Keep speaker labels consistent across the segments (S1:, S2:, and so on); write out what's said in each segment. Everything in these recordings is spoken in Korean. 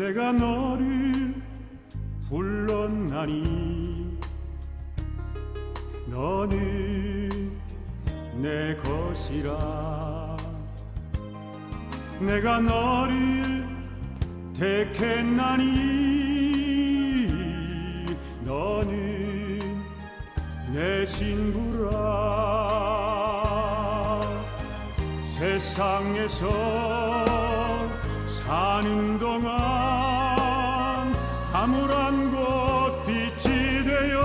S1: 내가 너를 불렀나니? 너는 내 것이라. 내가 너를 택했나니? 너는 내 신부라. 세상에서 사는 동안 아무런 곳 빛이 되어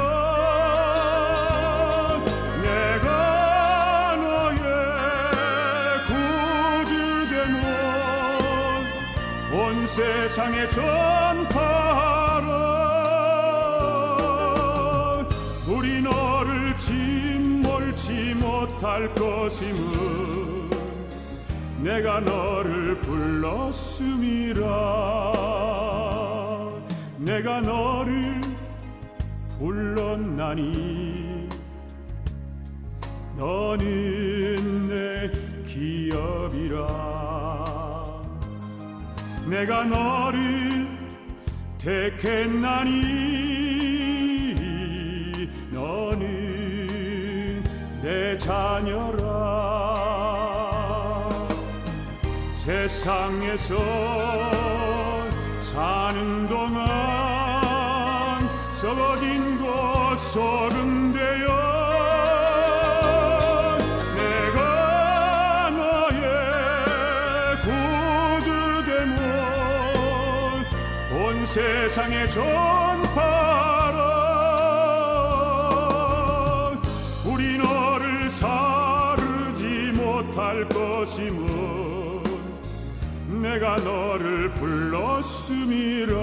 S1: 내가 너의 구주되면 온 세상에 전파라 우리 너를 침몰치 못할 것임은 내가 너를 불렀음이라. 내가 너를 불렀나니. 너는 내 기업이라. 내가 너를 택했나니. 너는 내 자녀라 세상에서 사는 동안 썩어진 것 소금 되어 내가 너의 구주되면 온 세상에 전파라 우리 너를 사르지 못할 것임은 내가 너를 불렀음이라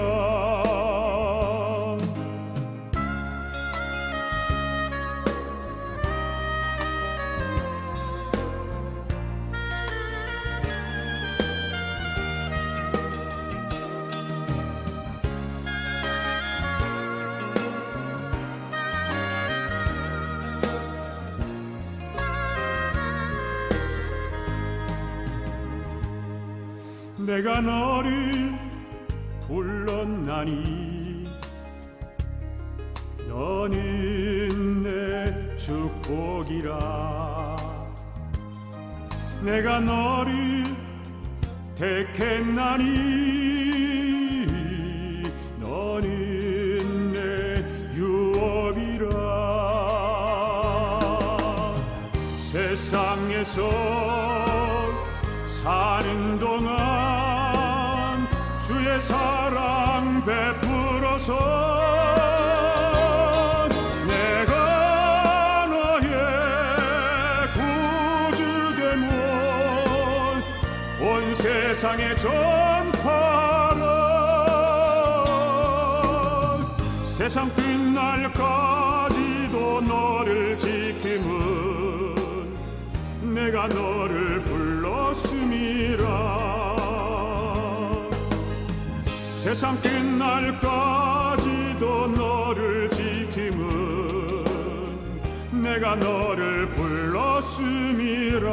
S1: 내가 너를 불렀나니? 너는 내 축복이라. 내가 너를 택했나니? 너는 내 유업이라. 세상에서 사는 동안 사랑 베풀어서 내가 너의 구주되면 온 세상에 전파라 세상 끝날까지도 너를 지킴은 내가 너를 불렀음이 세상 끝날까지도 너를 지킴은 내가 너를 불렀음이라